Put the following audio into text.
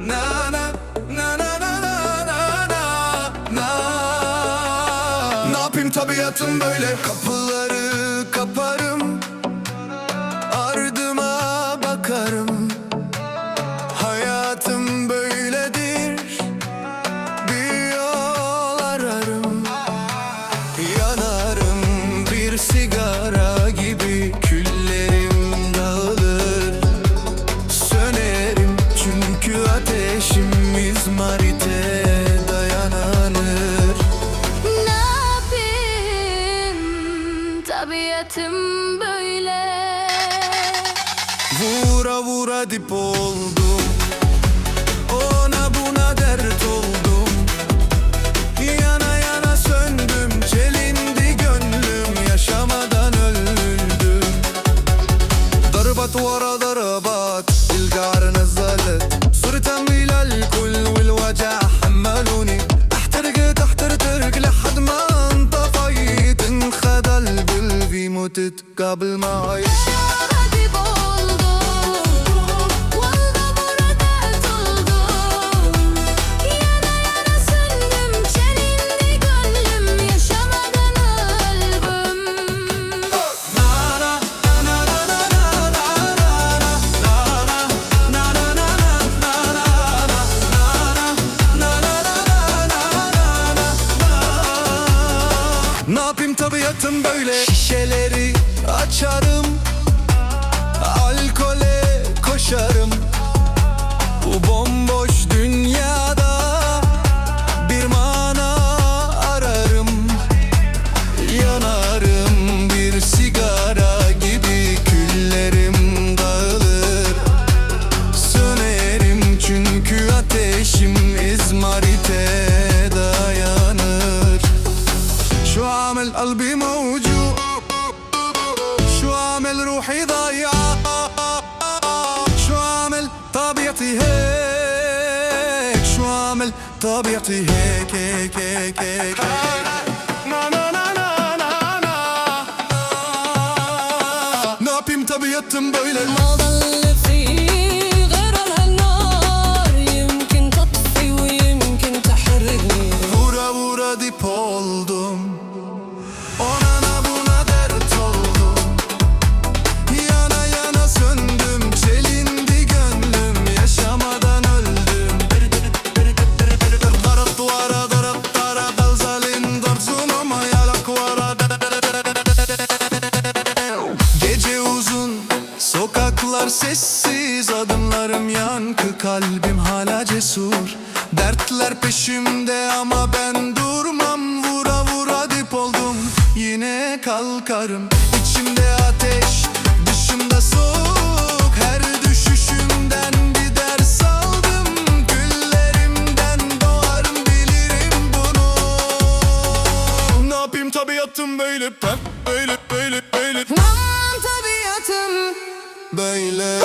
na na na na na na na na na. Ne yapayım? Tabiatım böyle. Kapıları kaparım. tabiatım böyle. Vura vura dip oldum. Ona buna dert oldum. Yana yana söndüm. Çelindi gönlüm. Yaşamadan öldüm. Darbat duvara darabat Dilgarına mutet gabel mei. Tabiatım böyle. Şişeleri açarım Alkole koşarım. Bu bomboş dünyada Bir mana ararım. Yanarım bir sigara gibi Küllerim dağılır. Sönerim çünkü ateşim izmarite شو عامل قلبي موجوع؟ شو عامل روحي ضايعة؟ شو عامل طبيعتي هيك؟ شو عامل طبيعتي هيك هيك هيك هيك؟ نا نا نا نا نا نا. Ne yapayım tabiatım böyle الموضة Sokaklar sessiz Adımlarım yankı Kalbim hala cesur. Dertler peşimde ama ben durmam Vura vura dip oldum. Yine kalkarım İçimde ateş Dışımda soğuk. Her düşüşümden bir ders aldım Güllerimden doğarım bilirim bunu. Ne yapayım tabiatım böyle Hep böyle böyle böyle. Aman tabiatım Böyle